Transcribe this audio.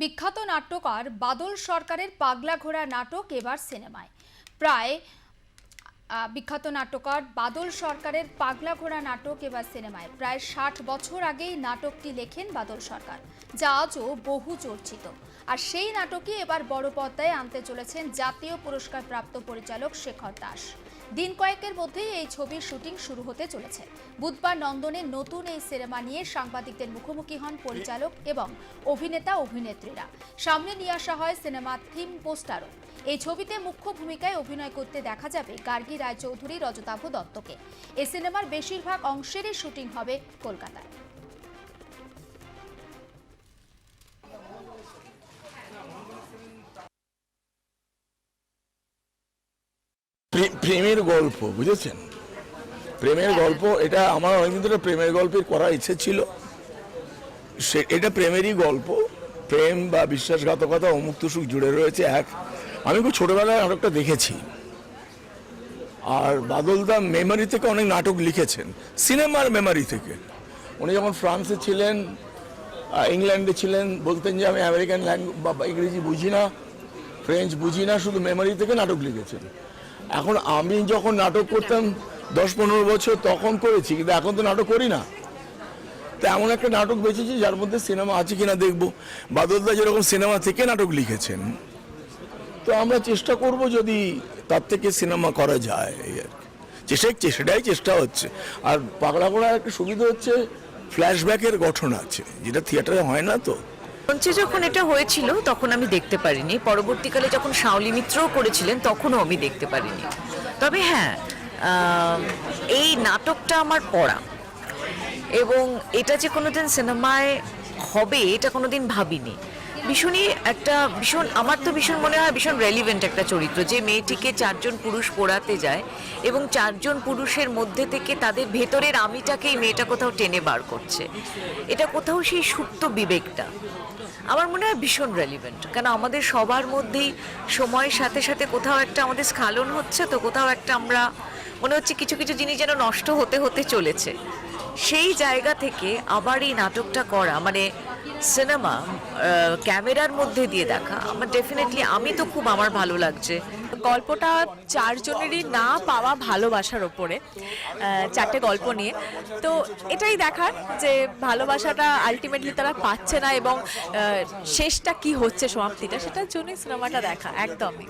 বিখ্যাত নাট্যকার বাদল সরকারের পাগলা ঘোড়া নাটক এবার সিনেমায়। প্রায় বিখ্যাত নাট্যকার বাদল সরকারের পাগলা ঘোড়া নাটক এবার সিনেমায়। প্রায় ষাট বছর আগেই নাটকটি লেখেন বাদল সরকার, যা আজও বহু চর্চিত। আর সেই নাটকই এবার বড় পর্দায় আনতে চলেছেন জাতীয় পুরস্কার প্রাপ্ত পরিচালক শেখর দাস। দিন কয়েকের মধ্যেই এই ছবির শুটিং শুরু হতে চলেছে। বুধবার নন্দনে নতুন এই সিনেমা নিয়ে সাংবাদিকদের মুখোমুখি হন পরিচালক এবং অভিনেতা, অভিনেত্রীরা। সামনে নিয়ে আসা হয় সিনেমার থিম পোস্টারও। এই ছবিতে মুখ্য ভূমিকায় অভিনয় করতে দেখা যাবে গার্গী রায়চৌধুরী, রজতাভ দত্তকে। এ সিনেমার বেশিরভাগ অংশেরই শুটিং হবে কলকাতায়। প্রেমের গল্প বুঝেছেন? প্রেমের গল্প এটা আমার অনেকদিন ধরে প্রেমের গল্পের করার ইচ্ছে ছিল। সে এটা প্রেমেরই গল্প। প্রেম বা বিশ্বাসঘাতকতা অমুক তুসুক জুড়ে রয়েছে এক। আমি খুব ছোটবেলায় নাটকটা দেখেছি। আর বাদলদা মেমারি থেকে অনেক নাটক লিখেছেন। সিনেমার মেমারি থেকে। উনি যখন ফ্রান্সে ছিলেন ইংল্যান্ডে ছিলেন বলতেন যে আমি আমেরিকান ল্যাঙ্গুয়েজ বা ইংরেজি বুঝি না ফ্রেঞ্চ বুঝি না শুধু মেমারি থেকে নাটক লিখেছেন। এখন আমি যখন নাটক করতাম দশ পনেরো বছর তখন করেছি, কিন্তু এখন তো নাটক করি না। তো এমন একটা নাটক বেঁচেছি যার মধ্যে সিনেমা আছে কিনা দেখব। বাদলদা যেরকম সিনেমা থেকে নাটক লিখেছেন। তো আমরা চেষ্টা করব যদি তার থেকে সিনেমা করা যায়। চেষ্টা সেটাই চেষ্টা হচ্ছে। আর পাগলা গোড়ার একটা সুবিধা হচ্ছে, ফ্ল্যাশব্যাকের গঠন আছে, যেটা থিয়েটারে হয় না তো। মঞ্চে যখন এটা হয়েছিল, তখন আমি দেখতে পারিনি। পরবর্তীকালে যখন শাওলি মিত্রও করেছিলেন, তখনও আমি দেখতে পারিনি। তবে হ্যাঁ এই নাটকটা আমার পড়া। এবং এটা যে কোনোদিন সিনেমায় হবে, এটা কোনোদিন ভাবিনি। ভীষণই একটা ভীষণ, আমার তো ভীষণ মনে হয় ভীষণ রেলিভেন্ট একটা চরিত্র। যে মেয়েটিকে চারজন পুরুষ পড়াতে যায় এবং চারজন পুরুষের মধ্যে থেকে তাদের ভেতরের আমিটাকেই মেয়েটা কোথাও টেনে বার করছে। এটা কোথাও সেই সুপ্ত বিবেকটা। আমার মনে হয় ভীষণ রেলিভেন্ট কেন আমাদের সবার মধ্যেই সময়ের সাথে সাথে কোথাও একটা আমাদের স্খালন হচ্ছে তো কোথাও একটা আমরা, মনে হচ্ছে কিছু কিছু জিনিস যেন নষ্ট হতে হতে চলেছে। সেই জায়গা থেকে আবার এই নাটকটা করা মানে সিনেমা ক্যামেরার মধ্যে দিয়ে দেখা। আমার ডেফিনেটলি আমি তো খুব আমার ভালো লাগছে। গল্পটা চারজনেরই না পাওয়া ভালোবাসার ওপরে চারটে গল্প নিয়ে। তো এটাই দেখার যে ভালোবাসাটা আলটিমেটলি তারা পাচ্ছে না এবং শেষটা কি হচ্ছে, সমাপ্তিটা, সেটার জন্যই সিনেমাটা দেখা, একদমই।